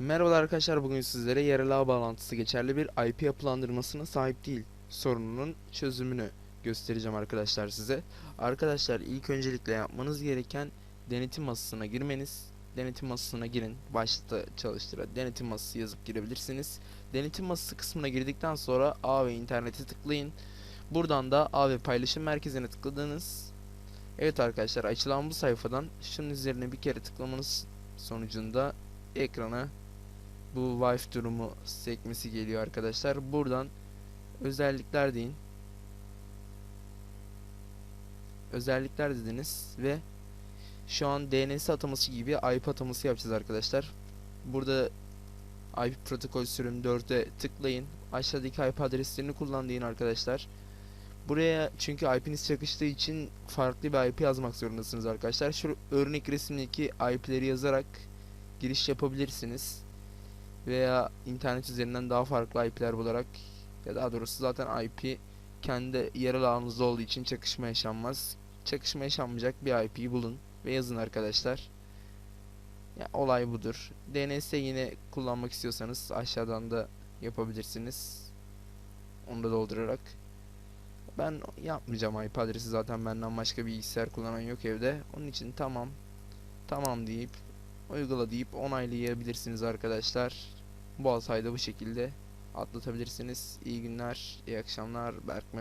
Merhabalar arkadaşlar bugün sizlere yerel ağ bağlantısı geçerli bir IP yapılandırmasına sahip değil sorununun çözümünü göstereceğim arkadaşlar size. Arkadaşlar ilk öncelikle yapmanız gereken denetim masasına girmeniz. Denetim masasına girin. Başta çalıştıra denetim masası yazıp girebilirsiniz. Denetim masası kısmına girdikten sonra ağ ve internete tıklayın. Buradan da ağ ve paylaşım merkezine tıkladınız. Evet arkadaşlar açılan bu sayfadan şunun üzerine bir kere tıklamanız sonucunda ekrana bu wifi durumu sekmesi geliyor arkadaşlar. Buradan özellikler deyin. Özellikler dediniz ve şu an DNS ataması gibi IP ataması yapacağız arkadaşlar. Burada IP protokol sürüm 4'e tıklayın. Aşağıdaki IP adreslerini kullan deyin arkadaşlar. Buraya çünkü IP'niz çakıştığı için farklı bir IP yazmak zorundasınız arkadaşlar. Şu örnek resimdeki IP'leri yazarak giriş yapabilirsiniz veya internet üzerinden daha farklı IP'ler bularak ya daha doğrusu zaten IP kendi yerel ağınızda olduğu için çakışma yaşanmaz. Çakışma yaşanmayacak bir IP'yi bulun ve yazın arkadaşlar. Ya olay budur. DNS yine kullanmak istiyorsanız aşağıdan da yapabilirsiniz. Onu da doldurarak. Ben yapmayacağım IP adresi zaten benden başka bilgisayar kullanan yok evde. Onun için tamam. Tamam deyip uygula deyip onaylayabilirsiniz arkadaşlar. Bu hatayı da bu şekilde atlatabilirsiniz. İyi günler, iyi akşamlar. Berkmen